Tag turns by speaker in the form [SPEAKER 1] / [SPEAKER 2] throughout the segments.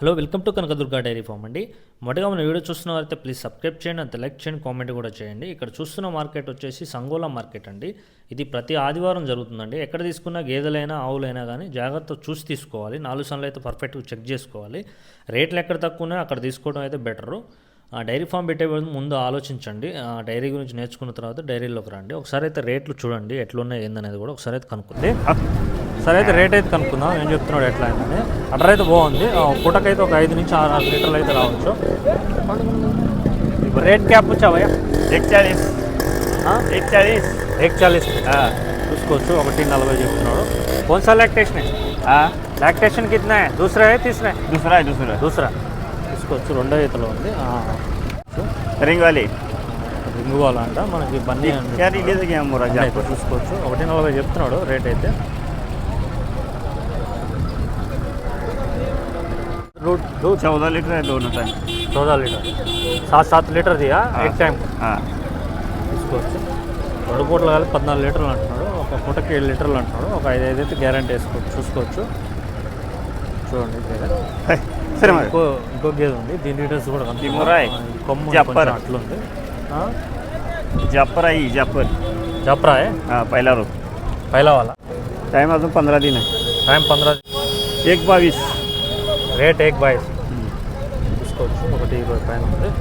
[SPEAKER 1] Hello welcome to Kanakadurga dairy farm అండి. మొదటగా మన వీడియో చూస్తున్న వారైతే ప్లీజ్ సబ్స్క్రైబ్ చేయండి అంత లైక్ చేయండి కామెంట్ కూడా చేయండి. ఇక్కడ చూస్తున్న మార్కెట్ వచ్చేసి సంగోలా మార్కెట్ అండి. ఇది ప్రతి ఆదివారం జరుగుతుందండి. ఎక్కడ తీసుకున్న గేదెలైనా ఆవులైనా కానీ జాగ్రత్త చూసి తీసుకోవాలి. నాలుగు సన్లు అయితే పర్ఫెక్ట్గా చెక్ చేసుకోవాలి. రేట్లు ఎక్కడ తక్కువ ఉన్నాయో అక్కడ తీసుకోవడం అయితే బెటరు. ఆ డైరీ ఫామ్ పెట్టే ముందు ఆలోచించండి. ఆ డైరీ గురించి నేర్చుకున్న తర్వాత డైరీలోకి రండి. ఒకసారి అయితే రేట్లు చూడండి ఎట్లున్నాయి ఏందనేది కూడా ఒకసారి అయితే కనుక్కుంది సరే అయితే రేట్ అయితే కనుక్కుందాం. ఏం చెప్తున్నాడు ఎట్లా అయిందని అటర్ అయితే బాగుంది. పూటకైతే ఒక ఐదు నుంచి ఆరు లీటర్లు అయితే రావచ్చు. రేట్ క్యాప్ వచ్చావా
[SPEAKER 2] ఎక్ చాలీస్. ఎక్ చాలీస్.
[SPEAKER 1] ఎక్ చాలీస్. చూసుకోవచ్చు. ఒకటి నలభై చెప్తున్నాడు. కొంచెం లాక్టేషన్? లాక్టేషన్ కిतना దూసరా दूसरा దూసరా దూసరా. దూసరా.
[SPEAKER 2] दूसरा
[SPEAKER 1] తీసుకోవచ్చు రెండో ఈతలో ఉంది.
[SPEAKER 2] రింగ్ వాలి
[SPEAKER 1] రింగ్ వాలా మనకి బండి చూసుకోవచ్చు. ఒకటి నలభై చెప్తున్నాడు. రేట్ అయితే. दूध दूध
[SPEAKER 2] चौदह लीटर है दोनों टाइम
[SPEAKER 1] चौदह लीटर सात सात लीटर दिया एक टाइम
[SPEAKER 2] हाँ
[SPEAKER 1] తీసుకోవచ్చు రెండు పూటలు కలిపి పద్నాలుగు లీటర్లు అంటున్నాడు ఒక పూటకి ఏడు లీటర్లు అంటున్నాడు ఒక ఐదు ఐదు అయితే గ్యారంటీ వేసుకోవచ్చు చూసుకోవచ్చు చూడండి గేదె
[SPEAKER 2] है, सर हमारे
[SPEAKER 1] ఇంకో ఇంకో గేదె ఉంది దీని డీటెయిల్స్ కూడా కనుక్కుందాం.
[SPEAKER 2] తిమురాయ్.
[SPEAKER 1] ఆ, ఈ కొమ్ము
[SPEAKER 2] జప్పర్.
[SPEAKER 1] కొంచెం అట్లుంది ఆ?
[SPEAKER 2] जापर आई जापर
[SPEAKER 1] జప్రా है
[SPEAKER 2] हाँ पहला रोज
[SPEAKER 1] पहला वाला
[SPEAKER 2] टाइम अजून पंद्रह दिन है
[SPEAKER 1] टाइम पंद्रह
[SPEAKER 2] एक बाईस
[SPEAKER 1] రేట్ ఏక్ బాయ్స్ చూసుకోవచ్చు ఒకటి ఇరవై పైన ఉంది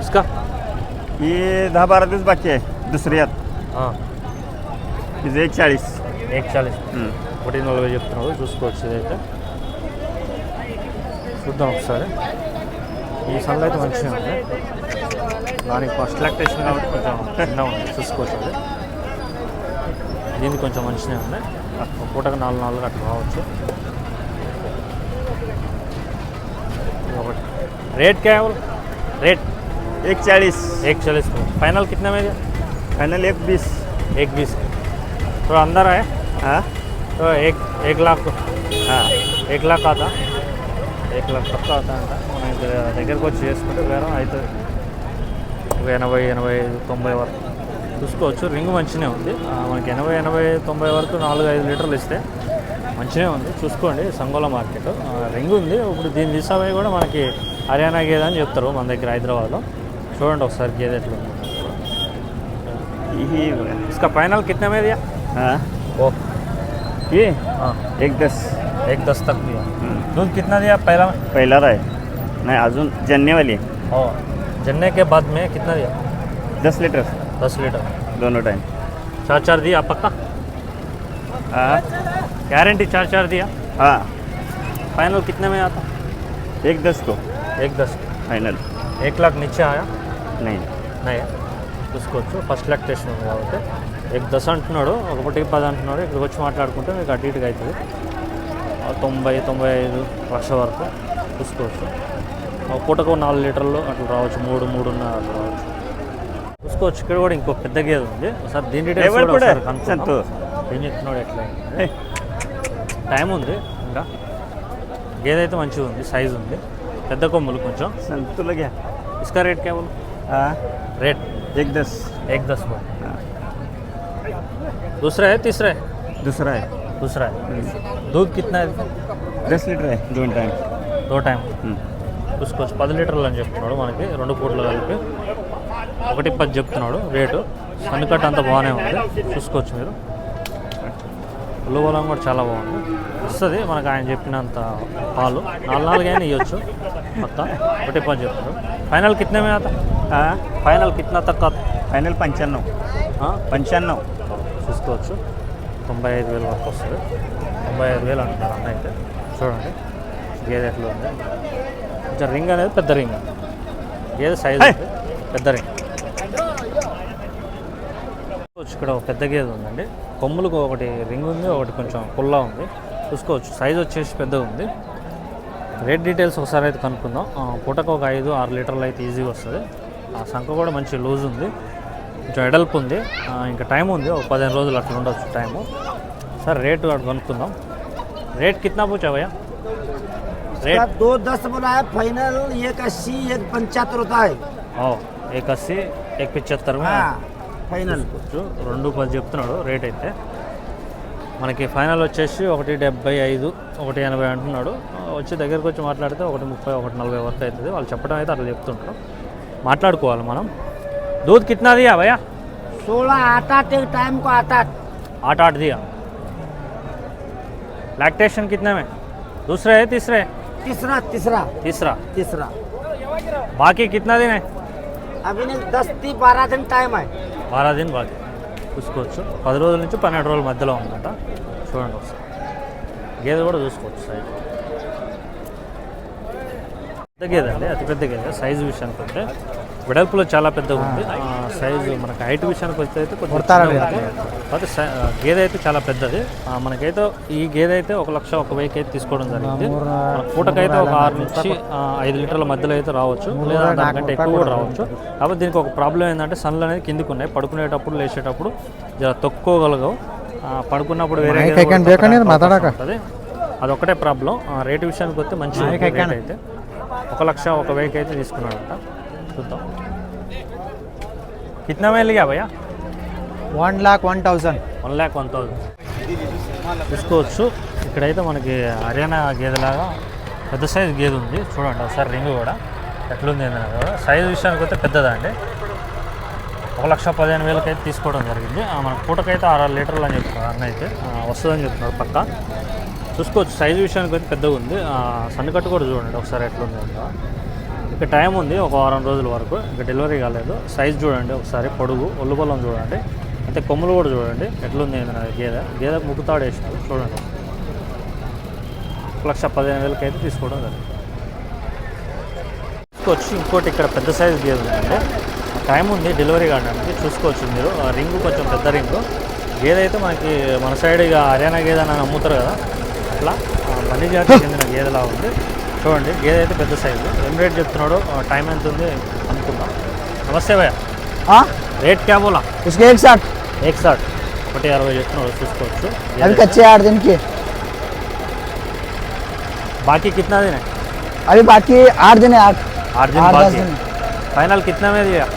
[SPEAKER 1] ఇసుక
[SPEAKER 2] ये दहा बारा दिवस बाकी आहे दुसरी यात ఇది एक चाळीस
[SPEAKER 1] ఏక్ చాలీస్ ఒకటి నలభై చెప్తున్నాడు చూసుకోవచ్చు ఇదైతే చూద్దాం ఒకసారి ఈ సన్లో అయితే మంచిగా ఉంది దానికి ఫస్ట్ లాక్టేషన్ కాబట్టి కొంచెం చిన్న ఉంది చూసుకోవచ్చు అది దీనికి కొంచెం మంచిగా ఉంది ఒక పూటకు నాలుగు నాలుగు అట్లా రావచ్చు రేట్ क्या है बोल? रेट
[SPEAKER 2] एक चाळीस
[SPEAKER 1] एक चालीस में फाइनल कितने में दिया?
[SPEAKER 2] फायनल एक बीस
[SPEAKER 1] एक बीस थोड़ा अंदर आए
[SPEAKER 2] हाँ
[SPEAKER 1] तो एक एक लाख
[SPEAKER 2] हाँ
[SPEAKER 1] एक लाख आता एक लाख తక్కువ అవుతా అంట మనం ఇక్కడ దగ్గరకు వచ్చి చేసుకుంటే వేరే అవుతుంది ఒక ఎనభై ఎనభై ఐదు తొంభై వరకు చూసుకోవచ్చు రింగ్ మంచిగానే ఉంది ఆ, మనకి ఎనభై ఎనభై తొంభై వరకు నాలుగు ఐదు లీటర్లు ఇస్తే మంచిగానే ఉంది చూసుకోండి సంగోల మార్కెట్ ఆ, రింగ్ ఉంది ఇప్పుడు దీన్ని తీసాపోయి కూడా మనకి హర్యానా గేదె అని చెప్తారు మన దగ్గర హైదరాబాద్లో చూడండి ఒకసారి గేదె ఎట్లా ఉంది
[SPEAKER 2] यही
[SPEAKER 1] इसका फाइनल कितने में दिया
[SPEAKER 2] हाँ
[SPEAKER 1] वो
[SPEAKER 2] ये
[SPEAKER 1] हाँ
[SPEAKER 2] एक दस
[SPEAKER 1] एक दस तक दिया
[SPEAKER 2] हम्म.
[SPEAKER 1] दूध कितना दिया पहला में
[SPEAKER 2] पहिला राय नाही अजून जन्नेवाली आहे.
[SPEAKER 1] और जन्ने के बाद में कितना दिया
[SPEAKER 2] दस लिटर
[SPEAKER 1] दस लीटर
[SPEAKER 2] दोनों टाइम
[SPEAKER 1] चार चार दिया पक्का
[SPEAKER 2] हाँ
[SPEAKER 1] गारंटी चार चार दिया
[SPEAKER 2] हाँ
[SPEAKER 1] फाइनल कितने में आता
[SPEAKER 2] एक दस को
[SPEAKER 1] एक दस
[SPEAKER 2] फाइनल
[SPEAKER 1] एक लाख नीचे आया
[SPEAKER 2] नहीं
[SPEAKER 1] నయ్యా చూసుకోవచ్చు ఫస్ట్ లాక్ టెస్ట్ ఉంది కాబట్టి ఎక్ దశ అంటున్నాడు ఒకటి పది అంటున్నాడు ఇక్కడికి వచ్చి మాట్లాడుకుంటే మీకు అటు ఇటుగా అవుతుంది ఆ తొంభై తొంభై ఐదు లక్ష వరకు చూసుకోవచ్చు ఒక పూటకు నాలుగు లీటర్లు అట్లా రావచ్చు మూడు మూడున్నర అట్లా రావచ్చు చూసుకోవచ్చు ఇక్కడ కూడా ఇంకో పెద్ద గేదె ఉంది ఒకసారి దీని డీటెయిల్స్
[SPEAKER 2] ఎవరు
[SPEAKER 1] కూడా
[SPEAKER 2] కూడా?
[SPEAKER 1] ఒకసారి కనుక్కుందాం.
[SPEAKER 2] సంతోష్.
[SPEAKER 1] ఏం చెప్తున్నాడు ఎట్లా అయింది. టైం ఉంది ఇంకా గేదె అయితే మంచిగా ఉంది సైజు ఉంది పెద్ద కొమ్ములు కొంచెం
[SPEAKER 2] संतुला घ्या
[SPEAKER 1] ఇసుక రేట్ కేవలం
[SPEAKER 2] हाँ
[SPEAKER 1] रेट
[SPEAKER 2] एक दस
[SPEAKER 1] एक दस में दूसरा है तीसरा है
[SPEAKER 2] दूसरा है
[SPEAKER 1] दूसरा है दूध कितना है
[SPEAKER 2] दस लीटर है दोन टाइम
[SPEAKER 1] దో టైం చూసుకోవచ్చు పది లీటర్లు అని చెప్తున్నాడు మనకి రెండు పూటలు కలిపి ఒకటి పది చెప్తున్నాడు రేటు సన్నికట్ అంతా బాగానే ఉంది చూసుకోవచ్చు మీరు ఉల్లువలం కూడా చాలా బాగుంది. వస్తుంది మనకు ఆయన చెప్పినంత పాలు. నాలుగు నాలుగైనా ఇవ్వచ్చు మొత్తం ఒకటి పని చెప్తారు ఫైనల్ కిట్నా
[SPEAKER 2] మీద
[SPEAKER 1] ఫైనల్ కిట్న తక్కువ
[SPEAKER 2] ఫైనల్ పంచాన్నం. పంచన్నం.
[SPEAKER 1] చూసుకోవచ్చు. తొంభై ఐదు వేల వరకు వస్తుంది. తొంభై ఐదు వేలు అంటున్నారు అన్న అయితే. చూడండి. గేదె ఎట్లా ఉంది? కొంచెం రింగ్ అనేది పెద్ద రింగ్. గేదె సైజ్ పెద్ద రింగ్. ఇక్కడ ఒక పెద్ద గేదె ఉందండి. కొమ్ములకు ఒకటి రింగ్ ఉంది ఒకటి కొంచెం పుల్లా ఉంది. చూసుకోవచ్చు. సైజ్ వచ్చేసి పెద్దగా ఉంది. రేట్ డీటెయిల్స్ ఒకసారి అయితే కనుక్కుందాం. పూటకు ఒక ఐదు ఆరు లీటర్లు అయితే ఈజీగా వస్తుంది. ఆ సంఖ కూడా మంచి లూజ్ ఉంది. కొంచెం ఎడల్పు ఉంది. ఇంకా టైం ఉంది. ఒక పదిహేను రోజులు అట్లా ఉండొచ్చు టైము సార్ రేటు అటు కనుక్కుందాం. రేట్ కిतना पूछा
[SPEAKER 3] भैया
[SPEAKER 1] रेट
[SPEAKER 3] दो दस बोला है। फाइनल एक अस्सी एक पचहत्तर ఫైనల్. కూర్చు
[SPEAKER 1] రెండు పది చెప్తున్నాడు రేట్ అయితే. మనకి ఫైనల్ వచ్చేసి ఒకటి డెబ్బై ఐదు ఒకటి ఎనభై అంటున్నాడు. వచ్చి దగ్గరకు వచ్చి మాట్లాడితే ఒకటి ముప్పై ఒకటి నలభై వరకు అవుతుంది. వాళ్ళు చెప్పడం అయితే అట్లా చెప్తుంటారు. మాట్లాడుకోవాలి మనం. దూద్ कितना दिया भैया
[SPEAKER 3] सोलह ఆటా आठ एक टाइम को आठ आठ
[SPEAKER 1] తీసరే? తీసరా తీసరా. తీసరా. తీసరా. బాకీ दूसरे है तीसरे
[SPEAKER 3] तीसरा तीसरा
[SPEAKER 1] तीसरा బారా దిన్ బాగా చూసుకోవచ్చు. పది రోజుల నుంచి పన్నెండు రోజుల మధ్యలో ఉందంట. చూడండి ఒకసారి. గేదె కూడా చూసుకోవచ్చు సైజ్ పెద్ద గేదె అండి అతి పెద్ద గేదె. సైజు విషయానికి అంటే వెడల్పులో చాలా పెద్దగా ఉంది. ఆ, సైజు మనకి హైట్ విషయానికి వస్తే అయితే కొంచెం గేదె అయితే చాలా పెద్దది. మనకైతే ఈ గేదె అయితే ఒక లక్ష ఒక వెయ్యికి అయితే తీసుకోవడం జరిగింది. మన పూటకైతే ఒక ఆరు నుంచి ఐదు లీటర్ల మధ్యలో అయితే రావచ్చు. లేదా దానికంటే ఎక్కువ కూడా రావచ్చు. కాబట్టి దీనికి ఒక ప్రాబ్లం ఏంటంటే సన్లు అనేది కిందికి ఉన్నాయి. పడుకునేటప్పుడు లేచేటప్పుడు జర తొక్కోగలగవు పడుకున్నప్పుడు వేరే. అదొక్కటే ప్రాబ్లం. రేటు విషయానికి వస్తే మంచి అయితే. ఒక లక్ష ఒక వెయ్యికి అయితే తీసుకున్నాడంట. చూద్దాం. कितना में लिया भैया
[SPEAKER 4] one lakh one thousand.
[SPEAKER 1] One lakh one thousand. చూసుకోవచ్చు. ఇక్కడైతే మనకి హర్యానా గేదెలాగా పెద్ద సైజు గేదె ఉంది. చూడండి ఒకసారి రింగ్ కూడా. ఎట్లుంది ఏంటని కూడా. సైజు విషయానికి వస్తే పెద్దదా అండి? ఒక లక్ష పదిహేను వేలకైతే తీసుకోవడం జరిగింది. మన పూటకైతే ఆరు లీటర్లు అని చెప్తున్నారు అన్న అయితే. వస్తుందని చెప్తున్నారు పక్క. చూసుకోవచ్చు. సైజు విషయానికి అయితే పెద్దగా ఉంది. సన్నకట్టు కూడా చూడండి ఒకసారి ఎట్లుంది అంటే ఇంకా టైం ఉంది ఒక వారం రోజుల వరకు. ఇంకా డెలివరీ కాలేదు. సైజ్ చూడండి ఒకసారి పొడుగు ఒళ్ళు చూడండి. అయితే కొమ్ములు కూడా చూడండి. ఎట్లుంది ఏంటనేది గేదె. గేదె ముక్కుతాడు వేసినారు చూడండి. ఒక లక్ష పదిహేను వేలకి అయితే తీసుకోవడం జరిగింది. వచ్చి ఇంకోటి ఇక్కడ పెద్ద సైజు గేదె ఉందండి. టైం ఉంది డెలివరీ కావడానికి. చూసుకోవచ్చు మీరు. ఆ రింగ్ కొంచెం పెద్ద రింగు. గేదె అయితే మనకి మన సైడ్ ఇక హర్యానా గేదె అని అమ్ముతారు కదా. అట్లా ఆ, జాతికి చెందిన గేదెలా ఉంది. चूँगी ये सैज रेट चुनाव टाइम एंत नमस्ते
[SPEAKER 4] भैया
[SPEAKER 1] रेट क्या बोला
[SPEAKER 4] इसके एक साथ
[SPEAKER 1] एक
[SPEAKER 4] साथ आठ दिन की
[SPEAKER 1] बाकी कितना दिन है
[SPEAKER 4] अभी बाकी आठ दिन है आठ
[SPEAKER 1] आठ दिन
[SPEAKER 4] दस दिन
[SPEAKER 1] फाइनल कितना में दिया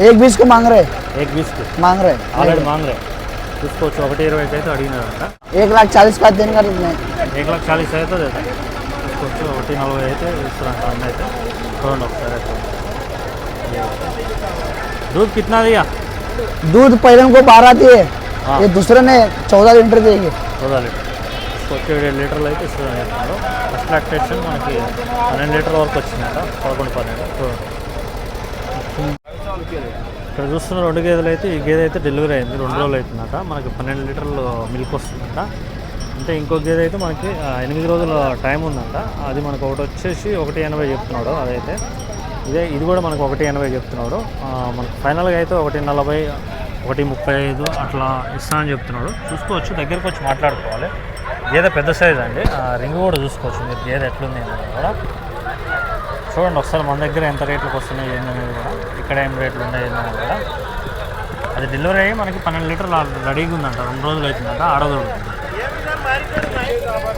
[SPEAKER 4] एक बीस को मांग रहे
[SPEAKER 1] एक बीस को
[SPEAKER 4] मांग रहे
[SPEAKER 1] ऑलरेडी मांग रहे चूसको इतना
[SPEAKER 4] एक लाख चालीस का देने का एक
[SPEAKER 1] लाख चालीस है तो देता లేదా చూసుకోవచ్చు ఒకటి నలభై అయితే ఇస్తున్నారంట అన్న అయితే చూడండి ఒకసారి అట్లా दूध कितना दिया
[SPEAKER 4] दूध पहले को बारह दिए
[SPEAKER 1] हाँ।
[SPEAKER 4] ये दूसरे ने चौदह लीटर देंगे
[SPEAKER 1] చౌదా లీటర్ వచ్చి ఏడు లీటర్లు అయితే ఇస్తుందని చెప్తున్నారు ఫస్ట్ లాక్టేషన్ మనకి పన్నెండు లీటర్ వరకు వచ్చిందట పదకొండు పన్నెండు చూడండి ఇక్కడ చూస్తున్న రెండు గేదెలు అయితే ఈ గేదె అయితే డెలివరీ అయింది రెండు రోజులు అవుతుందట మనకి పన్నెండు లీటర్లు మిల్క్ వస్తుందట అంటే ఇంకో గేదె అయితే మనకి ఎనిమిది రోజుల టైం ఉందంట. అది మనకు ఒకటి వచ్చేసి ఒకటి ఎనభై చెప్తున్నాడు అదైతే. ఇదే ఇది కూడా మనకు ఒకటి ఎనభై చెప్తున్నాడు. మనకు ఫైనల్గా అయితే ఒకటి నలభై ఒకటి ముప్పై ఐదు అట్లా ఇస్తానని చెప్తున్నాడు. చూసుకోవచ్చు దగ్గరికి వచ్చి మాట్లాడుకోవాలి. గేదె పెద్ద సైజ్ అండి. రింగ్ కూడా చూసుకోవచ్చు మీరు గేదె ఎట్లుంది అనేది కూడా. చూడండి ఒకసారి మన దగ్గర ఎంత రేట్లకు వస్తున్నాయి ఏందనేది కూడా. ఇక్కడ ఏం రేట్లు ఉన్నాయి ఏందనేది కూడా. అది డెలివరీ అయ్యి మనకి పన్నెండు లీటర్లు రెడీగా ఉందంట. రెండు రోజులు అవుతుందంట আবার